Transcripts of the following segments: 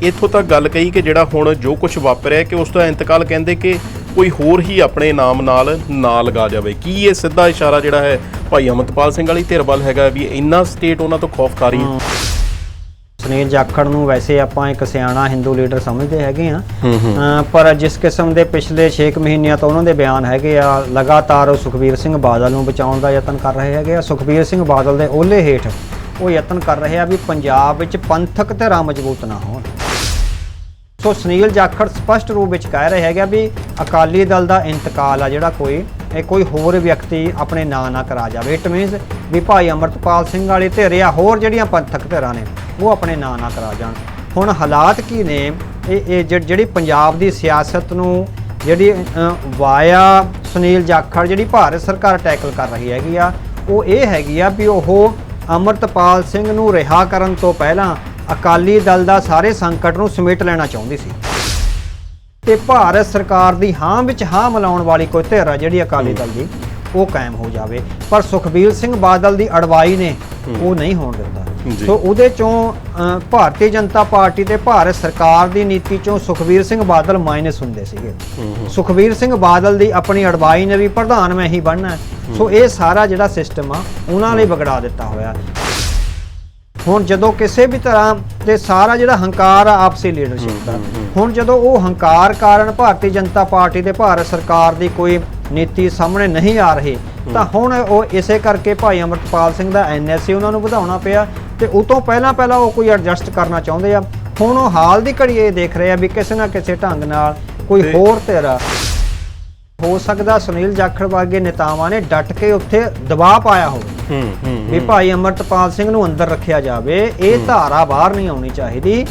ਇੱਥੋਂ ਤੱਕ ਗੱਲ ਕਹੀ ਕਿ ਜਿਹੜਾ ਹੁਣ ਜੋ ਕੁਝ ਵਾਪਰਿਆ ਕਿ ਉਸ ਦਾ ਇੰਤਕਾਲ ਕਹਿੰਦੇ ਕਿ ਕੋਈ ਹੋਰ ਹੀ ਆਪਣੇ ਨਾਮ ਨਾਲ ਨਾ ਲਗਾ ਜਾਵੇ। ਕੀ ਇਹ ਸਿੱਧਾ ਇਸ਼ਾਰਾ ਜਿਹੜਾ ਹੈ ਭਾਈ ਅਮਰਤਪਾਲ ਸਿੰਘ ਵਾਲੀ ਧਿਰ ਵੱਲ ਹੈਗਾ ਵੀ ਇੰਨਾ ਸਟੇਟ ਉਹਨਾਂ ਤੋਂ ਖੌਫ ਖਾ ਰਹੀ ਹੈ। ਸੁਨੀਲ ਜਾਖੜ ਨੂੰ ਵੈਸੇ ਆਪਾਂ ਇੱਕ ਸਿਆਣਾ ਹਿੰਦੂ ਲੀਡਰ ਸਮਝਦੇ ਹੈਗੇ ਆ ਪਰ ਜਿਸ ਕਿਸਮ ਦੇ ਪਿਛਲੇ 6 ਮਹੀਨਿਆਂ ਤੋਂ ਉਹਨਾਂ ਦੇ ਬਿਆਨ ਹੈਗੇ ਆ ਲਗਾਤਾਰ ਉਹ ਸੁਖਬੀਰ ਸਿੰਘ ਬਾਦਲ ਨੂੰ ਬਚਾਉਣ ਦਾ ਯਤਨ ਕਰ ਰਹੇ ਹੈਗੇ ਆ। ਸੁਖਬੀਰ ਸਿੰਘ ਬਾਦਲ ਦੇ ਓਲੇ ਹੇਠ ਉਹ ਯਤਨ ਕਰ ਰਹੇ ਆ ਵੀ ਪੰਜਾਬ ਵਿੱਚ ਪੰਥਕ ਧਿਰਾਂ ਮਜ਼ਬੂਤ ਨਾ ਹੋਣ। ਸੋ ਸੁਨੀਲ ਜਾਖੜ ਸਪਸ਼ਟ ਰੂਪ ਵਿੱਚ ਕਹਿ ਰਹੇ ਹੈਗੇ ਆ ਵੀ ਅਕਾਲੀ ਦਲ ਦਾ ਇੰਤਕਾਲ ਆ ਜਿਹੜਾ ਕੋਈ, ਇਹ ਕੋਈ ਹੋਰ ਵਿਅਕਤੀ ਆਪਣੇ ਨਾਂ ਨਾ ਕਰਾ ਜਾਵੇ। ਇਟ ਮੀਨਸ ਵੀ ਭਾਈ ਅਮਰਤਪਾਲ ਸਿੰਘ ਵਾਲੇ ਧਿਰ ਆ ਹੋਰ ਜਿਹੜੀਆਂ ਪੰਥਕ ਧਿਰਾਂ ਨੇ, ਉਹ ਆਪਣੇ ਨਾਂ ਨਾ ਕਰਾ ਜਾਣ। ਹੁਣ ਹਾਲਾਤ ਕੀ ਨੇ? ਇਹ ਇਹ ਜਿਹੜੀ ਪੰਜਾਬ ਦੀ ਸਿਆਸਤ ਨੂੰ ਜਿਹੜੀ ਵਾਇਆ ਸੁਨੀਲ ਜਾਖੜ, ਜਿਹੜੀ ਭਾਰਤ ਸਰਕਾਰ ਟੈਕਲ ਕਰ ਰਹੀ ਹੈਗੀ ਆ, ਉਹ ਇਹ ਹੈਗੀ ਆ ਵੀ ਉਹ ਅਮਰਤਪਾਲ ਸਿੰਘ ਨੂੰ ਰਿਹਾ ਕਰਨ ਤੋਂ ਪਹਿਲਾਂ ਅਕਾਲੀ ਦਲ ਦਾ ਸਾਰੇ ਸੰਕਟ ਨੂੰ ਸਮੇਟ ਲੈਣਾ ਚਾਹੁੰਦੀ ਸੀ। ਤੇ ਭਾਰਤ ਸਰਕਾਰ ਦੀ ਹਾਂ ਵਿੱਚ ਹਾਂ ਮਿਲਾਉਣ ਵਾਲੀ ਕੋਈ ਧਿਰ ਆ ਜਿਹੜੀ ਅਕਾਲੀ ਦਲ ਦੀ ਉਹ ਕਾਇਮ ਹੋ ਜਾਵੇ। ਪਰ ਸੁਖਬੀਰ ਸਿੰਘ ਬਾਦਲ ਦੀ ਅੜਵਾਈ ਨੇ ਉਹ ਨਹੀਂ ਹੋਣ ਦਿੰਦਾ। ਜੀ। ਸੋ ਉਹਦੇ ਚੋਂ ਭਾਰਤੀ ਜਨਤਾ ਪਾਰਟੀ ਤੇ ਭਾਰਤ ਸਰਕਾਰ ਦੀ ਨੀਤੀ ਚੋਂ ਸੁਖਬੀਰ ਸਿੰਘ ਬਾਦਲ ਮਾਈਨਸ ਹੁੰਦੇ ਸੀਗੇ। ਸੁਖਬੀਰ ਸਿੰਘ ਬਾਦਲ ਦੀ ਆਪਣੀ ਅੜਵਾਈ ਨੇ ਵੀ ਪ੍ਰਧਾਨ ਮੈਂ ਹੀ ਬਣਨਾ। ਸੋ ਇਹ ਸਾਰਾ ਜਿਹੜਾ ਸਿਸਟਮ ਆ ਉਹਨਾਂ ਲਈ ਵਿਗੜਾ ਦਿੱਤਾ ਹੋਇਆ। ਹੁਣ ਜਦੋਂ ਕਿਸੇ ਵੀ ਤਰ੍ਹਾਂ ਤੇ ਸਾਰਾ ਜਿਹੜਾ ਹੰਕਾਰ ਆ ਆਪਸੀ ਲੀਡਰਸ਼ਿਪ ਦਾ ਹੁਣ ਜਦੋਂ ਉਹ ਹੰਕਾਰ ਕਾਰਨ ਭਾਰਤੀ ਜਨਤਾ ਪਾਰਟੀ ਤੇ ਭਾਰਤ ਸਰਕਾਰ ਦੀ ਕੋਈ ਨੀਤੀ ਸਾਹਮਣੇ ਨਹੀਂ ਆ ਰਹੀ ਤਾਂ ਹੁਣ ਉਹ ਇਸੇ ਕਰਕੇ ਭਾਈ ਅਮਰਤਪਾਲ ਸਿੰਘ ਦਾ ਐਨਐਸਏ ਉਹਨਾਂ ਨੂੰ ਵਧਾਉਣਾ ਪਿਆ ਤੇ ਉਹ ਤੋਂ ਪਹਿਲਾਂ ਪਹਿਲਾਂ ਉਹ ਕੋਈ ਐਡਜਸਟ ਕਰਨਾ ਚਾਹੁੰਦੇ ਆ। ਹੁਣ ਉਹ ਹਾਲ ਦੀ ਘੜੀ ਇਹ ਦੇਖ ਰਹੇ ਆ ਵੀ ਕਿਸੇ ਨਾ ਕਿਸੇ ਢੰਗ ਨਾਲ ਕੋਈ ਹੋਰ ਧਿਰ ਹੋ ਸਕਦਾ ਸੁਨੀਲ ਜਾਖੜ ਵਰਗੇ ਨੇਤਾਵਾਂ ਨੇ ਡਟ ਕੇ ਉੱਥੇ ਦਬਾਅ ਪਾਇਆ ਹੋਵੇ। ਹੂੰ ਹੂੰ ਵੀ ਭਾਈ ਅਮਰਤਪਾਲ ਸਿੰਘ ਨੂੰ ਅੰਦਰ ਰੱਖਿਆ ਜਾਵੇ ਇਹ ਧਾਰਾ ਬਾਹਰ ਨਹੀਂ ਆਉਣੀ ਚਾਹੀਦੀ।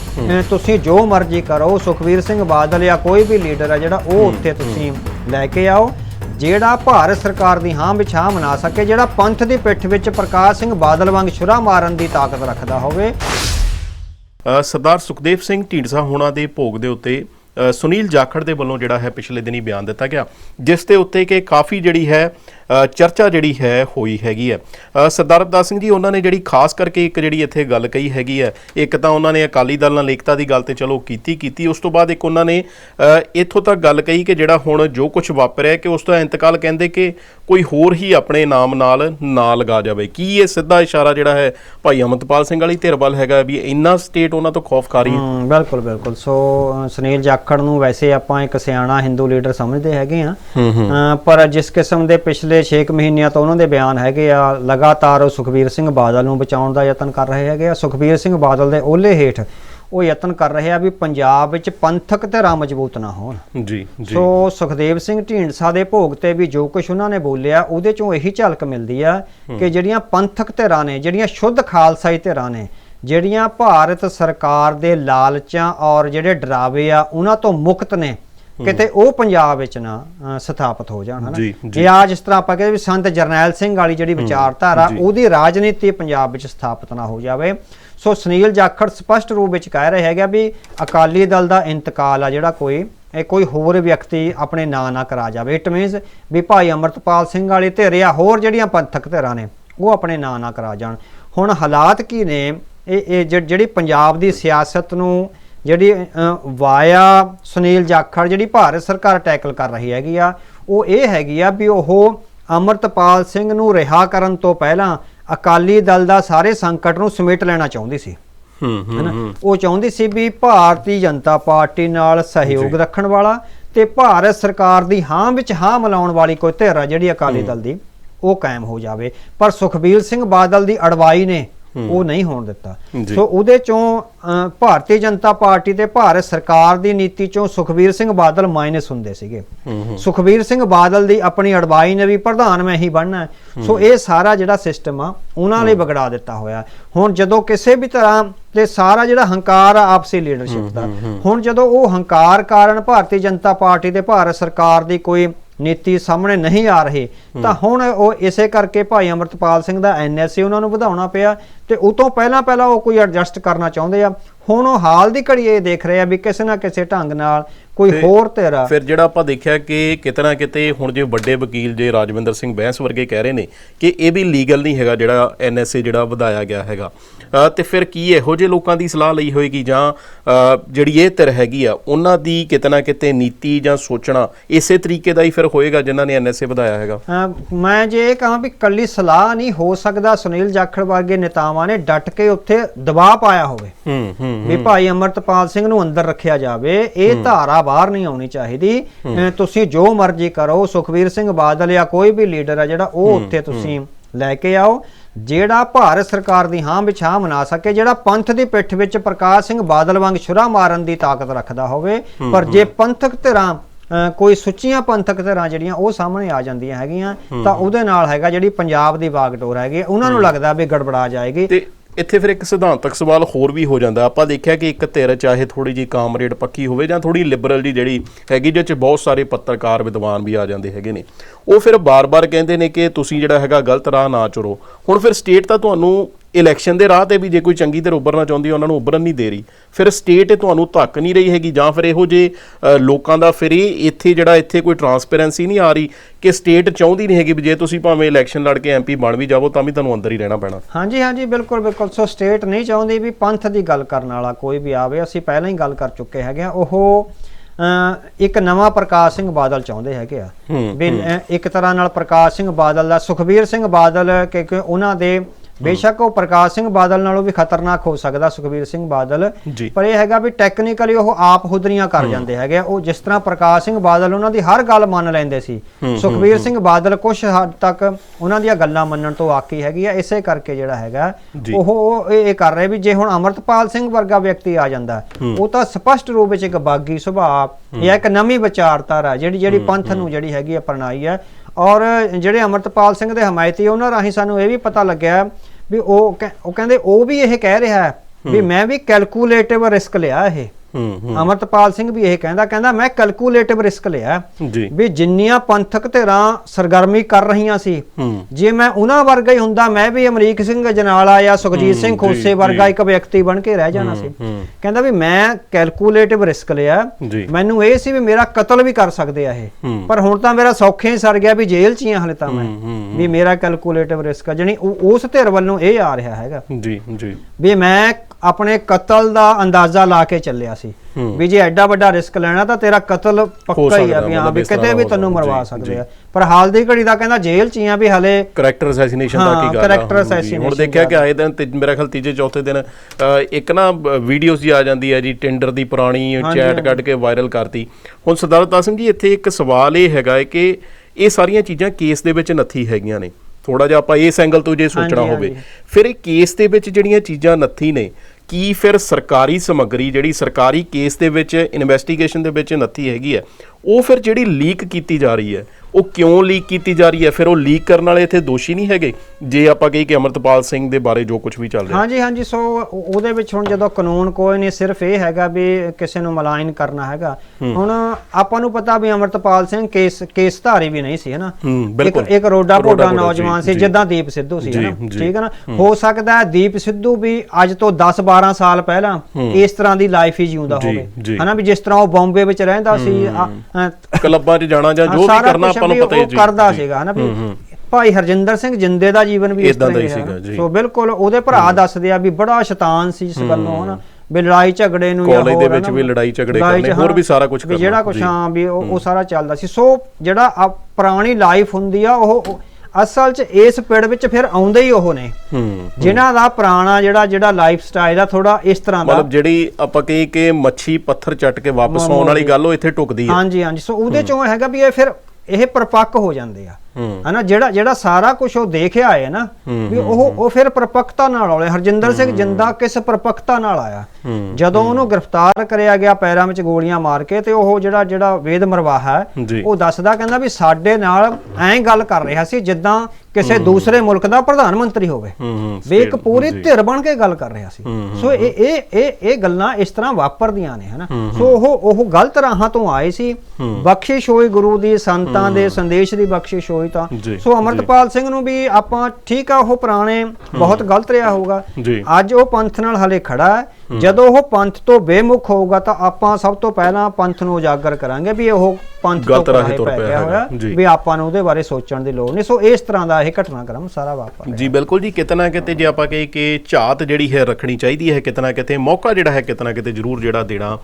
ਤੁਸੀਂ ਜੋ ਮਰਜ਼ੀ ਕਰੋ ਸੁਖਵੀਰ ਸਿੰਘ ਬਾਦਲ ਜਾਂ ਕੋਈ ਵੀ ਲੀਡਰ ਹੈ ਜਿਹੜਾ ਉਹ ਉੱਥੇ ਤੁਸੀਂ ਲੈ ਕੇ ਆਓ। ਜਿਹੜਾ ਭਾਰਤ ਸਰਕਾਰ ਦੀ ਹਾਂ ਵਿੱਚ ਹਾਂ ਮਨਾ ਸਕੇ ਜਿਹੜਾ ਪੰਥ ਦੀ ਪਿੱਠ ਵਿੱਚ ਪ੍ਰਕਾਸ਼ ਸਿੰਘ ਬਾਦਲ ਵਾਂਗ ਛੁਰਾ ਮਾਰਨ ਦੀ ਤਾਕਤ ਰੱਖਦਾ ਹੋਵੇ। ਸਰਦਾਰ ਸੁਖਦੇਵ ਸਿੰਘ ਢੀਂਡਸਾ ਹੋਣਾ ਦੇ ਭੋਗ ਦੇ ਉੱਤੇ ਸੁਨੀਲ ਜਾਖੜ ਦੇ ਵੱਲੋਂ ਜਿਹੜਾ ਹੈ ਪਿਛਲੇ ਦਿਨੀ ਬਿਆਨ ਦਿੱਤਾ ਗਿਆ, ਜਿਸ ਦੇ ਉੱਤੇ ਕਿ ਕਾਫੀ ਜਿਹੜੀ ਹੈ ਚਰਚਾ ਜਿਹੜੀ ਹੈ ਹੋਈ ਹੈਗੀ ਹੈ। ਸਰਦਾਰ ਅਰਦਾਸ ਸਿੰਘ ਜੀ, ਉਹਨਾਂ ਨੇ ਜਿਹੜੀ ਖਾਸ ਕਰਕੇ ਇੱਕ ਜਿਹੜੀ ਇੱਥੇ ਗੱਲ ਕਹੀ ਹੈਗੀ ਹੈ, ਇੱਕ ਤਾਂ ਉਹਨਾਂ ਨੇ ਅਕਾਲੀ ਦਲ ਨਾਲ ਏਕਤਾ ਦੀ ਗੱਲ ਤੇ ਚਲੋ ਕੀਤੀ ਕੀਤੀ, ਉਸ ਤੋਂ ਬਾਅਦ ਇੱਕ ਉਹਨਾਂ ਨੇ ਇੱਥੋਂ ਤੱਕ ਗੱਲ ਕਹੀ ਕਿ ਜਿਹੜਾ ਹੁਣ ਜੋ ਕੁਝ ਵਾਪਰਿਆ ਕਿ ਉਸ ਦਾ ਇੰਤਕਾਲ ਕਹਿੰਦੇ ਕਿ ਕੋਈ ਹੋਰ ਹੀ ਆਪਣੇ ਨਾਮ ਨਾਲ ਨਾ ਲਗਾ ਜਾਵੇ। ਕੀ ਇਹ ਸਿੱਧਾ ਇਸ਼ਾਰਾ ਜਿਹੜਾ ਹੈ ਭਾਈ ਅਮਰਤਪਾਲ ਸਿੰਘ ਵਾਲੀ ਧਿਰ ਵੱਲ ਹੈਗਾ ਵੀ ਇੰਨਾ ਸਟੇਟ ਉਹਨਾਂ ਤੋਂ ਖੌਫ ਖਾ ਰਹੀ ਹੈ? ਬਿਲਕੁਲ ਬਿਲਕੁਲ। ਸੋ ਸੁਨੀਲ ਸੁਨੀਲ ਜਾਖੜ ਨੂੰ ਵੈਸੇ ਆਪਾਂ ਇੱਕ ਸਿਆਣਾ ਹਿੰਦੂ ਲੀਡਰ ਸਮਝਦੇ ਹੈਗੇ ਆ ਪਰ ਜਿਸ ਕਿਸਮ ਦੇ ਪਿਛਲੇ 6 ਮਹੀਨਿਆਂ ਤੋਂ ਉਹਨਾਂ ਦੇ ਬਿਆਨ ਹੈਗੇ ਆ ਲਗਾਤਾਰ ਉਹ ਸੁਖਬੀਰ ਸਿੰਘ ਬਾਦਲ ਨੂੰ ਬਚਾਉਣ ਦਾ ਯਤਨ ਕਰ ਰਹੇ ਹੈਗੇ ਆ। ਸੁਖਬੀਰ ਸਿੰਘ ਬਾਦਲ ਦੇ ਓਲੇ ਹੇਠ ਉਹ ਯਤਨ ਕਰ ਰਹੇ ਆ ਵੀ ਪੰਜਾਬ ਵਿੱਚ ਪੰਥਕ ਧਿਰਾਂ ਮਜ਼ਬੂਤ ਨਾ ਹੋਣ। ਜੀ ਜੀ। ਸੋ ਸੁਖਦੇਵ ਸਿੰਘ ਢੀਂਡਸਾ ਦੇ ਭੋਗ ਤੇ ਵੀ ਜੋ ਕੁਝ ਉਹਨਾਂ ਨੇ ਬੋਲਿਆ ਉਹਦੇ ਚੋਂ ਇਹੀ ਝਲਕ ਮਿਲਦੀ ਆ ਕਿ ਜਿਹੜੀਆਂ ਪੰਥਕ ਧਿਰਾਂ ਨੇ ਜਿਹੜੀਆਂ ਸ਼ੁੱਧ ਖਾਲਸਾਈ ਧਿਰਾਂ ਨੇ ਜਿਹੜੀਆਂ ਭਾਰਤ ਸਰਕਾਰ ਦੇ ਲਾਲਚਾਂ ਔਰ ਜਿਹੜੇ ਡਰਾਵੇ ਆ ਉਹਨਾਂ ਤੋਂ ਮੁਕਤ ਨੇ ਕਿਤੇ ਉਹ ਪੰਜਾਬ ਵਿੱਚ ਨਾ ਸਥਾਪਿਤ ਹੋ ਜਾਣ ਹਨਾ? ਜੀ, ਆ ਜਿਸ ਤਰ੍ਹਾਂ ਆਪਾਂ ਕਹਿੰਦੇ ਵੀ ਸੰਤ ਜਰਨੈਲ ਸਿੰਘ ਵਾਲੀ ਜਿਹੜੀ ਵਿਚਾਰਧਾਰਾ। ਉਹਦੀ ਰਾਜਨੀਤੀ ਪੰਜਾਬ ਵਿੱਚ ਸਥਾਪਿਤ ਨਾ ਹੋ ਜਾਵੇ। ਸੋ ਸੁਨੀਲ ਜਾਖੜ ਸਪਸ਼ਟ ਰੂਪ ਵਿੱਚ ਕਹਿ ਰਹੇ ਹੈਗੇ ਆ ਵੀ ਅਕਾਲੀ ਦਲ ਦਾ ਇੰਤਕਾਲ ਆ ਜਿਹੜਾ ਕੋਈ ਇਹ ਕੋਈ ਹੋਰ ਵਿਅਕਤੀ ਆਪਣੇ ਨਾਂ ਨਾ ਕਰਾ ਜਾਵੇ। ਇਟ ਮੀਨਸ ਵੀ ਭਾਈ ਅਮਰਤਪਾਲ ਸਿੰਘ ਵਾਲੀ ਧਿਰ ਆ ਹੋਰ ਜਿਹੜੀਆਂ ਪੰਥਕ ਧਿਰਾਂ ਨੇ ਉਹ ਆਪਣੇ ਨਾਂ ਨਾ ਕਰਾ ਜਾਣ। ਹੁਣ ਹਾਲਾਤ ਕੀ ਨੇ? ਇਹ ਇਹ ਜਿਹ- ਜਿਹੜੀ ਪੰਜਾਬ ਦੀ ਸਿਆਸਤ ਨੂੰ ਜਿਹੜੀ ਵਾਇਆ ਸੁਨੀਲ ਜਾਖੜ ਜਿਹੜੀ ਭਾਰਤ ਸਰਕਾਰ ਟੈਕਲ ਕਰ ਰਹੀ ਹੈਗੀ ਆ ਉਹ ਇਹ ਹੈਗੀ ਆ ਵੀ ਉਹ ਅਮਰਤਪਾਲ ਸਿੰਘ ਨੂੰ ਰਿਹਾ ਕਰਨ ਤੋਂ ਪਹਿਲਾਂ ਅਕਾਲੀ ਦਲ ਦਾ ਸਾਰੇ ਸੰਕਟ ਨੂੰ ਸਮੇਟ ਲੈਣਾ ਚਾਹੁੰਦੀ ਸੀ। ਹੂੰ ਉਹ ਚਾਹੁੰਦੀ ਸੀ ਵੀ ਭਾਰਤੀ ਜਨਤਾ ਪਾਰਟੀ ਨਾਲ ਸਹਿਯੋਗ ਰੱਖਣ ਵਾਲਾ ਤੇ ਭਾਰਤ ਸਰਕਾਰ ਦੀ ਹਾਂ ਵਿੱਚ ਹਾਂ ਮਿਲਾਉਣ ਵਾਲੀ ਕੋਈ ਧਿਰ ਜਿਹੜੀ ਅਕਾਲੀ ਦਲ ਦੀ ਉਹ ਕਾਇਮ ਹੋ ਜਾਵੇ। ਪਰ ਸੁਖਬੀਰ ਸਿੰਘ ਬਾਦਲ ਦੀ ਅੜਵਾਈ ਨੇ ਉਹ ਨਹੀਂ ਹੋਣ ਦਿੱਤਾ। ਸੋ ਉਹਦੇ ਚੋਂ ਭਾਰਤੀ ਜਨਤਾ ਪਾਰਟੀ ਤੇ ਭਾਰਤ ਸਰਕਾਰ ਦੀ ਨੀਤੀ ਚੋਂ ਸੁਖਬੀਰ ਸਿੰਘ ਬਾਦਲ ਮਾਈਨਸ ਹੁੰਦੇ ਸੀਗੇ। ਸੁਖਬੀਰ ਸਿੰਘ ਬਾਦਲ ਦੀ ਆਪਣੀ ਅੜਵਾਈ ਨੇ ਵੀ ਪ੍ਰਧਾਨ ਮੈਂ ਹੀ ਬਣਨਾ। ਸੋ ਇਹ ਸਾਰਾ ਜਿਹੜਾ ਸਿਸਟਮ ਆ ਉਹਨਾਂ ਲਈ ਵਿਗੜਾ ਦਿੱਤਾ ਹੋਇਆ। ਹੁਣ ਜਦੋਂ ਕਿਸੇ ਵੀ ਤਰ੍ਹਾਂ ਤੇ ਸਾਰਾ ਜਿਹੜਾ ਹੰਕਾਰ ਆ ਆਪਸੀ ਲੀਡਰਸ਼ਿਪ ਦਾ ਹੁਣ ਜਦੋਂ ਉਹ ਹੰਕਾਰ ਕਾਰਨ ਭਾਰਤੀ ਜਨਤਾ ਪਾਰਟੀ ਤੇ ਭਾਰਤ ਸਰਕਾਰ ਦੀ ਕੋਈ ਨੀਤੀ ਸਾਹਮਣੇ ਨਹੀਂ ਆ ਰਹੀ। ਤਾਂ ਹੁਣ ਉਹ ਇਸੇ ਕਰਕੇ ਭਾਈ ਅਮਰਤਪਾਲ ਸਿੰਘ ਦਾ ਐਨਐਸਏ ਉਹਨਾਂ ਨੂੰ ਵਧਾਉਣਾ ਪਿਆ ਤੇ ਉਹ ਤੋਂ ਪਹਿਲਾਂ ਪਹਿਲਾਂ ਉਹ ਕੋਈ ਐਡਜਸਟ ਕਰਨਾ ਚਾਹੁੰਦੇ ਆ। ਹੁਣ ਉਹ ਹਾਲ ਦੀ ਘੜੀ ਇਹ ਦੇਖ ਰਹੇ ਆ ਵੀ ਕਿਸੇ ਨਾ ਕਿਸੇ ਢੰਗ ਨਾਲ ਕੋਈ ਹੋਰ ਧਿਰ ਫਿਰ ਜਿਹੜਾ ਆਪਾਂ ਦੇਖਿਆ ਕਿ ਕਿਤੇ ਨਾ ਕਿਤੇ ਹੁਣ ਜੇ ਵੱਡੇ ਵਕੀਲ ਜੇ ਰਾਜਵਿੰਦਰ ਸਿੰਘ ਬੈਂਸ ਵਰਗੇ ਕਹਿ ਰਹੇ ਨੇ ਕਿ ਇਹ ਵੀ ਲੀਗਲ ਨਹੀਂ ਹੈਗਾ ਜਿਹੜਾ ਐਨਐਸਏ ਜਿਹੜਾ ਵਧਾਇਆ ਗਿਆ ਹੈਗਾ। ਤੇ ਫਿਰ ਕੀ ਇਹੋ ਜਿਹੇ ਲੋਕਾਂ ਦੀ ਸਲਾਹ ਲਈ ਹੋਏਗੀ ਜਾਂ ਜਿਹੜੀ ਇਹ ਧਿਰ ਹੈਗੀ ਆ ਉਹਨਾਂ ਦੀ ਕਿਤੇ ਨਾ ਕਿਤੇ ਨੀਤੀ ਜਾਂ ਸੋਚਣਾ ਇਸੇ ਤਰੀਕੇ ਦਾ ਹੀ ਫਿਰ ਹੋਏਗਾ ਜਿਨ੍ਹਾਂ ਨੇ ਐਨਐਸਏ ਵਧਾਇਆ ਹੈਗਾ? ਮੈਂ ਜੇ ਇਹ ਕਹਾਂ ਵੀ ਕੱਲੀ ਸਲਾਹ ਨਹੀਂ ਹੋ ਸਕਦਾ ਸੁਨੀਲ ਜਾਖੜ ਵਰਗੇ ਨੇਤਾਵਾਂ ਨੇ ਡਟ ਕੇ ਉੱਥੇ ਦਬਾਅ ਪਾਇਆ ਹੋਵੇ। ਹੂੰ ਹੂੰ ਵੀ ਭਾਈ ਅਮਰਤਪਾਲ ਸਿੰਘ ਨੂੰ ਅੰਦਰ ਰੱਖਿਆ ਜਾਵੇ ਇਹ ਧਾਰਾ ਬਾਹਰ ਨਹੀਂ ਆਉਣੀ ਚਾਹੀਦੀ। ਤੁਸੀਂ ਜੋ ਮਰਜ਼ੀ ਕਰੋ ਸੁਖਵੀਰ ਸਿੰਘ ਬਾਦਲ ਜਾਂ ਕੋਈ ਵੀ ਲੀਡਰ ਹੈ ਜਿਹੜਾ ਉਹ ਉੱਥੇ ਤੁਸੀਂ ਲੈ ਕੇ ਆਓ। ਜਿਹੜਾ ਭਾਰਤ ਸਰਕਾਰ ਦੀ ਹਾਂ ਵਿੱਚ ਹਾਂ ਮਨਾ ਸਕੇ ਜਿਹੜਾ ਪੰਥ ਦੀ ਪਿੱਠ ਵਿੱਚ ਪ੍ਰਕਾਸ਼ ਸਿੰਘ ਬਾਦਲ ਵਾਂਗ ਛੁਰਾ ਮਾਰਨ ਦੀ ਤਾਕਤ ਰੱਖਦਾ ਹੋਵੇ। ਪਰ ਜੇ ਪੰਥਕ ਧਿਰਾਂ ਕੋਈ ਸੁੱਚੀਆਂ ਪੰਥਕ ਧਿਰਾਂ ਜਿਹੜੀਆਂ ਉਹ ਸਾਹਮਣੇ ਆ ਜਾਂਦੀਆਂ ਹੈਗੀਆਂ ਤਾਂ ਉਹਦੇ ਨਾਲ ਹੈਗਾ ਜਿਹੜੀ ਪੰਜਾਬ ਦੀ ਵਾਗਡੋਰ ਹੈਗੀ ਉਹਨਾਂ ਨੂੰ ਲੱਗਦਾ ਵੀ ਗੜਬੜਾ ਜਾਏਗੀ। ਇੱਥੇ ਫਿਰ ਇੱਕ ਸਿਧਾਂਤਕ ਸਵਾਲ ਹੋਰ ਵੀ ਹੋ ਜਾਂਦਾ। ਆਪਾਂ ਦੇਖਿਆ ਕਿ ਇੱਕ ਧਿਰ ਚਾਹੇ ਥੋੜੀ ਜੀ ਕਾਮਰੇਡ ਪੱਕੀ ਹੋਵੇ ਜਾਂ ਥੋੜੀ ਲਿਬਰਲ ਜੀ ਜਿਹੜੀ ਹੈਗੀ, ਜਿਹਦੇ ਚ ਬਹੁਤ ਸਾਰੇ ਪੱਤਰਕਾਰ, ਵਿਦਵਾਨ ਵੀ ਆ ਜਾਂਦੇ ਹੈਗੇ ਨੇ। ਉਹ ਫਿਰ ਬਾਰ-ਬਾਰ ਕਹਿੰਦੇ ਨੇ ਕਿ ਤੁਸੀਂ ਜਿਹੜਾ ਹੈਗਾ ਗਲਤ ਰਾਹ ਨਾ ਚੁਰੋ। ਹੁਣ ਫਿਰ ਸਟੇਟ ਤਾਂ ਤੁਹਾਨੂੰ ਇਲੈਕਸ਼ਨ ਦੇ ਰਾਹ ਤੇ ਵੀ ਜੇ ਕੋਈ ਚੰਗੀ ਧਿਰ ਉੱਭਰਨਾ ਚਾਹੁੰਦੀ ਹੈ ਉਹਨਾਂ ਨੂੰ ਉੱਭਰਨ ਨਹੀਂ ਦੇ ਰਹੀ। ਫਿਰ ਸਟੇਟ ਤੁਹਾਨੂੰ ਧੱਕ ਨਹੀਂ ਰਹੀ ਹੈਗੀ ਜਾਂ ਫਿਰ ਇਹੋ ਜੇ ਲੋਕਾਂ ਦਾ ਫਿਰ ਇਹ ਇੱਥੇ ਜਿਹੜਾ ਇੱਥੇ ਕੋਈ ਟਰਾਂਸਪੇਰੈਂਸੀ ਨਹੀਂ ਆ ਰਹੀ ਕਿ ਸਟੇਟ ਚਾਹੁੰਦੀ ਨਹੀਂ ਹੈਗੀ ਵੀ ਜੇ ਤੁਸੀਂ ਭਾਵੇਂ ਇਲੈਕਸ਼ਨ ਲੜ ਕੇ ਐਮਪੀ ਬਣ ਵੀ ਜਾਵੋ ਤਾਂ ਵੀ ਤੁਹਾਨੂੰ ਅੰਦਰ ਹੀ ਰਹਿਣਾ ਪੈਣਾ। ਹਾਂਜੀ ਹਾਂਜੀ ਬਿਲਕੁਲ ਬਿਲਕੁਲ। ਸੋ ਸਟੇਟ ਨਹੀਂ ਚਾਹੁੰਦੀ ਵੀ ਪੰਥ ਦੀ ਗੱਲ ਕਰਨ ਵਾਲਾ ਕੋਈ ਵੀ ਆਵੇ ਅਸੀਂ ਪਹਿਲਾਂ ਹੀ ਗੱਲ ਕਰ ਚੁੱਕੇ ਹੈਗੇ ਆ ਉਹ ਇੱਕ ਨਵਾਂ ਪ੍ਰਕਾਸ਼ ਸਿੰਘ ਬਾਦਲ ਚਾਹੁੰਦੇ ਹੈਗੇ ਆ। ਵੀ ਇੱਕ ਤਰ੍ਹਾਂ ਨਾਲ ਪ੍ਰਕਾਸ਼ ਸਿੰਘ ਬਾਦਲ ਦਾ ਸੁਖਬੀਰ ਸਿੰਘ ਬਾਦਲ ਕਿਉਂਕਿ ਉਹਨਾਂ ਦੇ ਬੇਸ਼ੱਕ ਉਹ ਪ੍ਰਕਾਸ਼ ਸਿੰਘ ਬਾਦਲ ਨਾਲੋਂ ਵੀ ਖਤਰਨਾਕ ਹੋ ਸਕਦਾ ਸੁਖਬੀਰ ਸਿੰਘ ਬਾਦਲ। ਪਰ ਇਹ ਹੈਗਾ ਵੀ ਟੈਕਨੀਕਲੀ ਉਹ ਆਪ ਹੁਦਰੀਆਂ ਕਰ ਜਾਂਦੇ ਹੈਗੇ। ਉਹ ਜਿਸ ਤਰ੍ਹਾਂ ਪ੍ਰਕਾਸ਼ ਸਿੰਘ ਬਾਦਲ ਉਹਨਾਂ ਦੀ ਹਰ ਗੱਲ ਮੰਨ ਲੈਂਦੇ ਸੀ। ਸੁਖਬੀਰ ਸਿੰਘ ਬਾਦਲ ਕੁਝ ਹੱਦ ਤੱਕ ਉਹਨਾਂ ਦੀਆਂ ਗੱਲਾਂ ਮੰਨਣ ਤੋਂ ਆਕੀ ਹੈਗੀ ਆ। ਇਸੇ ਕਰਕੇ ਜਿਹੜਾ ਹੈਗਾ। ਉਹ ਇਹ ਕਰ ਰਹੇ ਵੀ ਜੇ ਹੁਣ ਅਮਰਤਪਾਲ ਸਿੰਘ ਵਰਗਾ ਵਿਅਕਤੀ ਆ ਜਾਂਦਾ ਉਹ ਤਾਂ ਸਪਸ਼ਟ ਰੂਪ ਵਿੱਚ ਇੱਕ ਬਾਗੀ ਸੁਭਾਅ ਜਾਂ ਇੱਕ ਨਵੀਂ ਵਿਚਾਰਧਾਰਾ ਜਿਹੜੀ ਜਿਹੜੀ ਪੰਥ ਨੂੰ ਜਿਹੜੀ ਹੈਗੀ ਆ ਪ੍ਰਣਾਈ ਹੈ ਔਰ ਜਿਹੜੇ ਅਮਰਤਪਾਲ ਸਿੰਘ ਦੇ ਹਮਾਇਤੀ ਉਹਨਾਂ ਰਾਹੀਂ ਸਾਨੂੰ ਇਹ ਵੀ ਪਤਾ ਲੱਗਿਆ ਵੀ ਉਹ ਉਹ ਕਹਿੰਦੇ ਉਹ ਵੀ ਇਹ ਕਹਿ ਰਿਹਾ ਵੀ ਮੈਂ ਵੀ ਕੈਲਕੂਲੇਟਿਵ ਰਿਸਕ ਲਿਆ ਇਹ। ਅਮਰਤਪਾਲ ਸਿੰਘ ਵੀ ਇਹ ਕਹਿੰਦਾ ਕਹਿੰਦਾ ਮੈਂ ਕੈਲਕੂਲੇਟਿਵ ਰਿਸਕ ਲਿਆ ਜੀ। ਵੀ ਜਿੰਨੀਆਂ ਪੰਥਕ ਧਿਰਾਂ ਸਰਗਰਮੀ ਕਰ ਰਹੀਆਂ ਸੀ ਜੇ ਮੈਂ ਉਹਨਾਂ ਵਰਗਾ ਹੀ ਹੁੰਦਾ ਮੈਂ ਵੀ ਅਮਰੀਕ ਸਿੰਘ ਜਨਾਲਾ ਜਾਂ ਸੁਖਜੀਤ ਸਿੰਘ ਖੋਸੇ। ਵਰਗਾ ਇੱਕ ਵਿਅਕਤੀ ਬਣ ਕੇ ਰਹਿ ਜਾਣਾ ਸੀ। ਕਹਿੰਦਾ ਵੀ ਮੈਂ ਕੈਲਕੂਲੇਟਿਵ ਰਿਸਕ ਲਿਆ ਮੈਨੂੰ ਇਹ ਸੀ ਵੀ ਮੇਰਾ ਕਤਲ ਵੀ ਕਰ ਸਕਦੇ ਆ ਇਹ। ਪਰ ਹੁਣ ਤਾਂ ਮੇਰਾ ਸੌਖੇ ਹੀ ਸਰ ਗਿਆ ਵੀ ਜੇਲ੍ਹ 'ਚ ਹੀ ਆ ਹਲੇ ਤਾਂ ਮੈਂ। ਵੀ ਮੇਰਾ ਕੈਲਕੂਲੇਟਿਵ ਰਿਸਕ ਆ ਜਣੀ ਉਸ ਧਿਰ ਵੱਲੋਂ ਇਹ ਆ ਰਿਹਾ ਹੈਗਾ। ਜੀ ਜੀ। ਵੀ ਮੈਂ ਆਪਣੇ ਕਤਲ ਦਾ ਅੰਦਾਜ਼ਾ ਲਾ ਕੇ ਚੱਲਿਆ ਸੀ ਹੂੰ। ਵੀ ਜੇ ਐਡਾ ਵੱਡਾ ਰਿਸਕ ਲੈਣਾ ਤਾਂ ਤੇਰਾ ਕਤਲ ਪੱਕਾ ਹੀ ਆ ਵੀ ਹਾਂ ਵੀ ਕਿਤੇ ਵੀ ਤੈਨੂੰ ਹੋ ਮਰਵਾ ਸਕਦੇ। ਆ ਪਰ ਹਾਲ ਦੀ ਘੜੀ ਦਾ ਕਹਿੰਦਾ ਜੇਲ੍ਹ 'ਚ ਹੀ ਆ ਵੀ ਹਲੇ ਕਰੈਕਟਰ ਅਸੈਸੀਨੇਸ਼ਨ ਦਾ ਹਾਂ, ਕੀ ਗੱਲ ਆ character ਹੁਣ ਦੇਖਿਆ ਕਿ। ਆਏ ਦਿਨ ਮੇਰਾ ਖਿਆਲ ਤੀਜੇ ਚੌਥੇ ਦਿਨ ਇੱਕ ਨਾ ਵੀਡੀਓਜ਼ ਜੀ ਆ ਜਾਂਦੀ ਹੈ ਜੀ ਟਿੰਡਰ ਦੀ ਪੁਰਾਣੀ ਚੈਟ। ਕੱਢ ਕੇ ਵਾਇਰਲ ਕਰਤੀ ਹੁਣ ਸਰਦਾਰ ਤਾਸਮ ਜੀ ਇੱਥੇ ਇੱਕ ਸਵਾਲ ਇਹ ਹੈਗਾ ਹੈ ਕਿ ਇਹ ਸਾਰੀਆਂ ਚੀਜ਼ਾਂ ਕੇਸ ਦੇ ਵਿੱਚ ਨੱਥੀ ਹੈਗੀਆਂ ਨੇ ਥੋੜਾ ਜਿਹਾ ਆਪਾਂ ਇਸ ਐਂਗਲ ਤੋਂ ਜੇ ਸੋਚਣਾ ਹੋਵੇ। ਫਿਰ ਇਹ ਕੇਸ ਦੇ ਵਿੱਚ ਜਿਹੜੀਆਂ ਚੀਜ਼ਾਂ ਨੱਥੀ ਨੇ ਕੀ ਫਿਰ ਸਰਕਾਰੀ ਸਮੱਗਰੀ ਜਿਹੜੀ ਸਰਕਾਰੀ ਕੇਸ ਦੇ ਵਿੱਚ ਇਨਵੈਸਟੀਗੇਸ਼ਨ ਦੇ ਵਿੱਚ ਨੱਥੀ ਹੈਗੀ ਹੈ ਉਹ ਫਿਰ ਜਿਹੜੀ ਲੀਕ ਕੀਤੀ ਜਾ ਰਹੀ ਹੈ ਉਹ ਕਿਉਂ ਲੀਕ ਕੀਤੀ ਜਾ ਰਹੀ ਹੈ? ਫਿਰ ਉਹ ਲੀਕ ਕਰਨ ਵਾਲੇ ਇੱਥੇ ਦੋਸ਼ੀ ਨਹੀਂ ਹੈਗੇ? ਜੇ ਆਪਾਂ ਕਹੀ ਕਿ ਅਮਰਤਪਾਲ ਸਿੰਘ ਦੇ ਬਾਰੇ ਜੋ ਕੁਝ ਵੀ ਚੱਲ ਰਿਹਾ। ਹਾਂਜੀ ਹਾਂਜੀ ਸੋ ਉਹ- ਉਹਦੇ ਵਿੱਚ ਹੁਣ ਜਦੋਂ ਕਾਨੂੰਨ ਕੋਈ ਨਹੀਂ ਸਿਰਫ ਇਹ ਹੈਗਾ ਵੀ ਕਿਸੇ ਨੂੰ ਮਲਾਈਨ ਕਰਨਾ ਹੈਗਾ। ਹੁਣ ਆਪਾਂ ਨੂੰ ਪਤਾ ਵੀ ਅਮਰਤਪਾਲ ਸਿੰਘ ਕੇਸ ਕੇਸ ਧਾਰੀ ਵੀ ਨਹੀਂ ਸੀ ਹਨਾ ਇੱਕ। ਇੱਕ ਰੋਡਾ ਪੋਡਾ ਨੌਜਵਾਨ ਸੀ। ਜਿੱਦਾਂ ਦੀਪ ਸਿੱਧੂ ਸੀ ਹਨਾ। ਠੀਕ ਹੈ ਨਾ? ਹੋ। ਸਕਦਾ ਹੈ ਦੀਪ ਸਿੱਧੂ ਵੀ ਅੱਜ ਤੋਂ 10 12 ਸਾਲ ਪਹਿਲਾਂ ਇਸ ਤਰ੍ਹਾਂ ਦੀ ਲਾਈਫ ਹੀ ਜਿਉਂਦਾ ਹੋਵੇ। ਹਨਾ ਵੀ ਜਿਸ ਤਰ੍ਹਾਂ ਉਹ ਬੰਬੇ ਵਿੱਚ ਰਹਿੰਦਾ ਸੀ ਕਲੱਬਾਂ 'ਚ ਜਾਣਾ ਜਾਂ ਜੋ ਵੀ ਕਰਨਾ ਆਪਾਂ ਨੂੰ ਪਤਾ ਹੀ ਉਹ ਕਰਦਾ ਸੀਗਾ ਹਨਾ ਵੀ ਭਾਈ ਹਰਜਿੰਦਰ ਸਿੰਘ ਜਿੰਦੇ ਦਾ ਜੀਵਨ ਵੀ ਇਸ ਤਰ੍ਹਾਂ ਹੀ ਸੀਗਾ, ਜੀ। ਸੋ ਬਿਲਕੁਲ ਉਹਦੇ ਭਰਾ ਦੱਸਦੇ ਆ ਵੀ ਬੜਾ ਸ਼ੈਤਾਨ ਸੀ ਇਸ ਗੱਲੋਂ ਹਨਾ। ਵੀ ਲੜਾਈ ਝਗੜੇ ਨੂੰ ਜਾਂ ਕਾਲਜ ਦੇ ਵਿੱਚ ਵੀ ਲੜਾਈ ਝਗੜੇ ਕਰਨੇ, ਹੋਰ ਵੀ ਸਾਰਾ ਵੀ ਕਰਨਾ, ਜਿਹੜਾ ਕੁਛ ਜੀ। ਹਾਂ ਵੀ ਉਹ ਸਾਰਾ ਚੱਲਦਾ ਸੀ। ਸੋ ਜਿਹੜਾ ਪੁਰਾਣੀ ਲਾਈਫ ਹੁੰਦੀ ਆ ਉਹ ਅਸਲ 'ਚ ਇਸ ਪਿੜ ਵਿੱਚ ਫਿਰ ਆਉਂਦੇ ਹੀ ਉਹ ਨੇ। ਹੂੰ ਜਿਨ੍ਹਾਂ ਦਾ ਪੁਰਾਣਾ ਜਿਹੜਾ ਜਿਹੜਾ ਲਾਈਫ ਸਟਾਈਲ ਆ ਥੋੜਾ ਇਸ ਤਰ੍ਹਾਂ ਦਾ। ਮਤਲਬ ਜਿਹੜੀ ਆਪਾਂ ਕਹੀ ਕਿ ਮੱਛੀ ਪੱਥਰ ਚੱਟ ਕੇ ਵਾਪਸ ਆਉਣ ਵਾਲੀ ਗੱਲ ਉਹ ਇੱਥੇ ਟੁਕਦੀ ਹੈ ਹਾਂਜੀ ਹਾਂਜੀ। ਸੋ ਉਹਦੇ ਚੋਂ ਹੈਗਾ ਵੀ ਇਹ ਫਿਰ ਇਹ ਪਰਪੱਕ ਹੋ ਜਾਂਦੇ ਆ। ਹਨਾ ਜਿਹੜਾ ਜਿਹੜਾ ਸਾਰਾ ਕੁਝ ਉਹ ਦੇਖਿਆ ਹੈ ਨਾ ਵੀ ਉਹ ਉਹ ਫਿਰ ਪਰਪੱਕਤਾ ਨਾਲ ਆਉਲੇ ਹਰਜਿੰਦਰ ਸਿੰਘ ਜਿੰਦਾ ਕਿਸ ਪਰਪੱਕਤਾ ਨਾਲ ਆਇਆ? ਜਦੋਂ ਉਹਨੂੰ ਗ੍ਰਿਫਤਾਰ ਕਰਿਆ ਗਿਆ ਪੈਰਾਂ ਵਿੱਚ ਗੋਲੀਆਂ ਮਾਰ ਕੇ ਤੇ ਉਹ ਜਿਹੜਾ ਜਿਹੜਾ ਵੇਦ ਮਰਵਾਹਾ ਉਹ ਦੱਸਦਾ ਕਹਿੰਦਾ ਵੀ ਸਾਡੇ ਨਾਲ ਐਂ ਗੱਲ ਕਰ ਰਿਹਾ ਸੀ ਜਿੱਦਾਂ ਕਿਸੇ ਦੂਸਰੇ ਮੁਲਕ ਦਾ ਪ੍ਰਧਾਨ ਮੰਤਰੀ ਹੋਵੇ। ਵੀ ਇੱਕ ਪੂਰੀ ਧਿਰ ਬਣ ਕੇ ਗੱਲ ਕਰ ਰਿਹਾ ਸੀ। ਸੋ ਇਹ ਇਹ ਇਹ ਇਹ ਗੱਲਾਂ ਇਸ ਤਰ੍ਹਾਂ ਵਾਪਰਦੀਆਂ ਨੇ ਹਨਾ। ਸੋ ਉਹ ਉਹ ਗਲਤ ਰਾਹਾਂ ਤੋਂ ਆਏ ਸੀ। ਬਖਸ਼ਿਸ਼ ਹੋਈ ਗੁਰੂ ਦੀ ਸੰਤਾਂ ਦੇ ਸੰਦੇਸ਼ ਦੀ ਬਖਸ਼ਿਸ਼ ਹੋਈ ਤਾਂ। ਸੋ ਅਮਰਤਪਾਲ ਸਿੰਘ ਨੂੰ ਵੀ ਆਪਾਂ ਠੀਕ ਆ ਉਹ ਪੁਰਾਣੇ ਬਹੁਤ ਗਲਤ ਰਿਹਾ ਹੋਊਗਾ। ਜੀ। ਅੱਜ ਉਹ ਪੰਥ ਨਾਲ ਹਲੇ ਖੜਾ ਹੈ। ਜਦੋਂ ਉਹ ਪੰਥ ਤੋਂ ਬੇਮੁਖ ਹੋਊਗਾ ਤਾਂ ਆਪਾਂ ਸਭ ਤੋਂ ਪਹਿਲਾਂ ਪੰਥ ਨੂੰ ਉਜਾਗਰ ਕਰਾਂਗੇ ਵੀ ਉਹ ਪੰਥ ਤੋਂ ਗਲਤ ਰਾਹੇ ਪਰਾਹੇ ਤੁਰ ਪੈ ਪਿਆ ਗਿਆ। ਹੋਇਆ। ਵੀ ਆਪਾਂ ਨੂੰ ਉਹਦੇ ਬਾਰੇ ਸੋਚਣ ਦੀ ਲੋੜ ਨਹੀਂ ਸੋ ਇਸ ਤਰ੍ਹਾਂ ਦਾ ਇਹ ਘਟਨਾਕ੍ਰਮ ਸਾਰਾ ਵਾਪਰ ਜੀ ਬਿਲਕੁਲ ਜੀ ਕਿਤੇ ਨਾ ਕਿਤੇ ਜੇ ਆਪਾਂ ਕਹੇ ਕਿ ਝਾਤ ਜਿਹੜੀ ਹੈ ਰੱਖਣੀ ਚਾਹੀਦੀ ਹੈ ਕਿਤੇ ਨਾ ਕਿਤੇ ਮੌਕਾ ਜਿਹੜਾ ਹੈ ਕਿਤੇ ਨਾ ਕਿਤੇ ਜ਼ਰੂਰ ਜਿਹੜਾ ਦੇਣਾ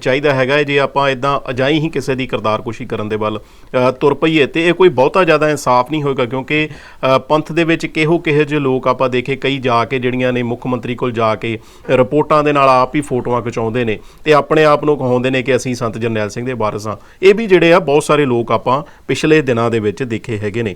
ਚਾਹੀਦਾ ਹੈਗਾ। ਜੇ ਆਪਾਂ ਇਦਾਂ ਅਜਾਈ ਹੀ ਕਿਸੇ ਦੀ ਕਰਤਾਰਕੁਸ਼ੀ ਕਰਨ ਦੇ ਵੱਲ ਤੁਰ ਪਈਏ ਤੇ ਇਹ ਕੋਈ ਬਹੁਤਾ ਜ਼ਿਆਦਾ ਇਨਸਾਫ ਨਹੀਂ ਹੋਏਗਾ ਕਿਉਂਕਿ ਪੰਥ ਦੇ ਵਿੱਚ ਕਿਹੋ ਕਿਹੋ ਜਿਹੇ ਲੋਕ ਆਪਾਂ ਦੇਖੇ ਕਈ ਜਾ ਕੇ ਜਿਹੜੀਆਂ ਨੇ ਮੁੱਖ ਮੰਤਰੀ ਕੋਲ ਜਾ ਕੇ ਰਿਪੋਰਟਾਂ ਦੇ ਨਾਲ ਆਪ ਹੀ ਫੋਟੋਆਂ ਖਿਚਾਉਂਦੇ ਨੇ ਤੇ ਆਪਣੇ ਆਪ ਨੂੰ ਕਹਾਉਂਦੇ ਨੇ ਕਿ ਅਸੀਂ ਸੰਤ ਜਰਨੈਲ ਸਿੰਘ ਦੇ ਵਾਰਸ ਹਾਂ। ਇਹ ਵੀ ਜਿਹੜੇ ਆ, ਬਹੁਤ ਸਾਰੇ ਲੋਕ ਆਪਾਂ ਪਿਛਲੇ ਦਿਨਾਂ ਦੇ ਵਿੱਚ ਦੇਖੇ ਹੈਗੇ ਨੇ।